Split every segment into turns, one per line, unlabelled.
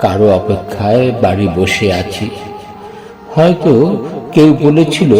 কারও অপেক্ষায় বাড়ি বসে আছি। হয়তো কেউ বলেছিল,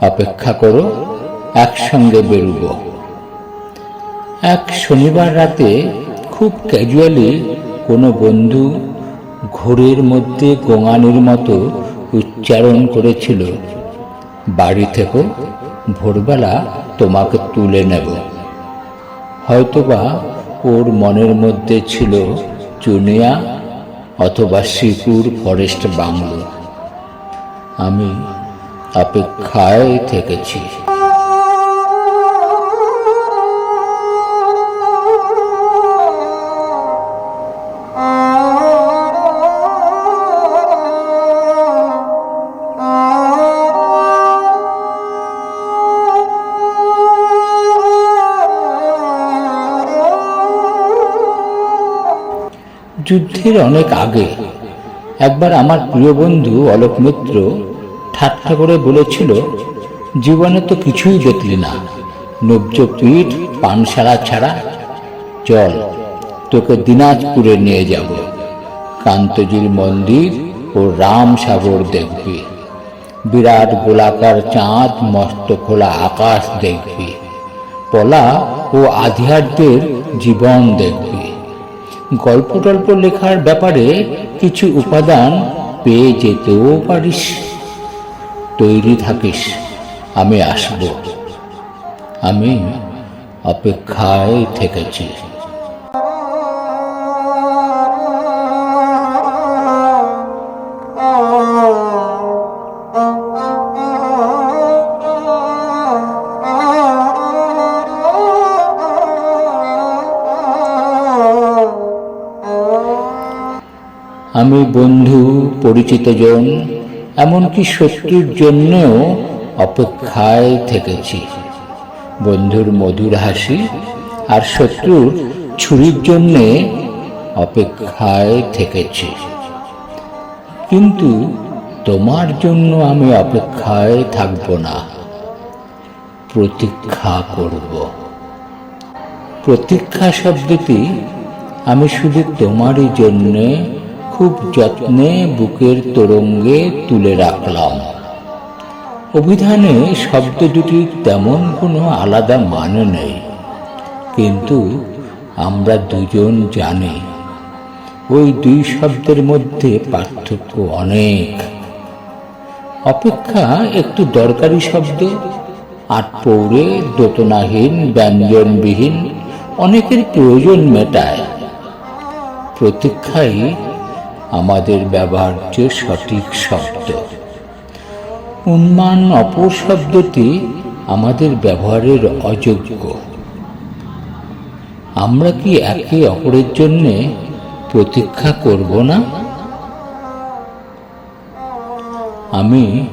অপেক্ষা করো, একসঙ্গে বেরুব। এক শনিবার রাতে খুব ক্যাজুয়ালি কোনো বন্ধু ঘোরের মধ্যে গোঙানির মতো উচ্চারণ করেছিল, বাড়ি থেকে, ভোরবেলা তোমাকে তুলে নেব। হয়তোবা ওর মনের মধ্যে ছিল, চুনিয়া অথবা শ্রীপুর ফরেস্ট বাংলো। আমি অপেক্ষায় থেকেছি। যুদ্ধের অনেক আগে একবার আমার প্রিয় বন্ধু অলোক মিত্র ঠাট্টা করে বলেছিল, জীবনে তো কিছুই দেখলি না। নব্জ পিঠ পানসারা ছাড়া। চল, তোকে দিনাজপুরে নিয়ে যাব। কান্তজির মন্দির ও রাম সাগর দেখবি। বিরাট গোলাকার চাঁদ, মস্ত খোলা আকাশ দেখবি। পলা ও আধিহারদের জীবন দেখবি। গল্প টল্প লেখার ব্যাপারে কিছু উপাদান পেয়ে যেতেও পারিস। তৈরি থাকিস। আমি আসব। আমি অপেক্ষায় থেকেছি। আমি বন্ধু পরিচিতজন এমনকি শত্রুর জন্যও অপেক্ষায় থেকেছি। বন্ধুর মধুর হাসি আর শত্রুর ছুরির জন্যে অপেক্ষায় থেকেছি। কিন্তু তোমার জন্য আমি অপেক্ষায় থাকব না। প্রতীক্ষা করব। প্রতীক্ষা শব্দটি আমি শুধু তোমারই জন্যে খুব যত্নে বুকের তোরঙ্গে তুলে রাখলাম। অভিধানে শব্দ দুটির তেমন কোনো আলাদা মানে নেই। কিন্তু আমরা দুজন জানি, ওই দুই শব্দের মধ্যে পার্থক্য অনেক। অপেক্ষা একটু দরকারি শব্দ আট পৌড়ে দোতনাহীন, ব্যঞ্জনবিহীন, অনেকের প্রয়োজন মেটায়। প্রতীক্ষাই আমাদের ব্যবহার্য সঠিক শব্দ। উন্মান অপর শব্দটি আমাদের ব্যবহারের অযোগ্য। আমরা কি একে অপরের জন্যে প্রতীক্ষা করব না? আমি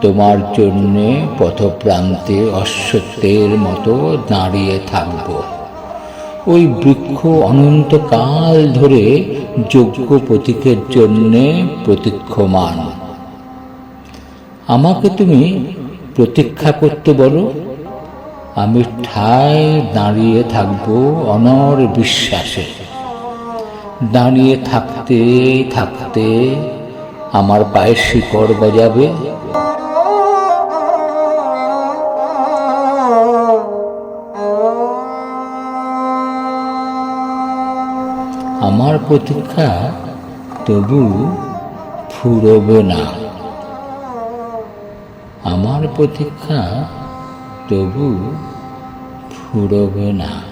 তোমার জন্যে পথপ্রান্তে অশ্বত্বের মতো দাঁড়িয়ে থাকব। ওই বৃক্ষ অনন্তকাল ধরে যোগ্য প্রতীকের জন্যে প্রতীক্ষমান। আমাকে তুমি প্রতীক্ষা করতে বলো। আমি ঠায় দাঁড়িয়ে থাকব অনর বিশ্বাসে। দাঁড়িয়ে থাকতে থাকতে আমার পায়ের শিকড় বাজাবে আমার প্রতীক্ষা তবু ফুরবে না। আমার প্রতীক্ষা তবু ফুরবে না।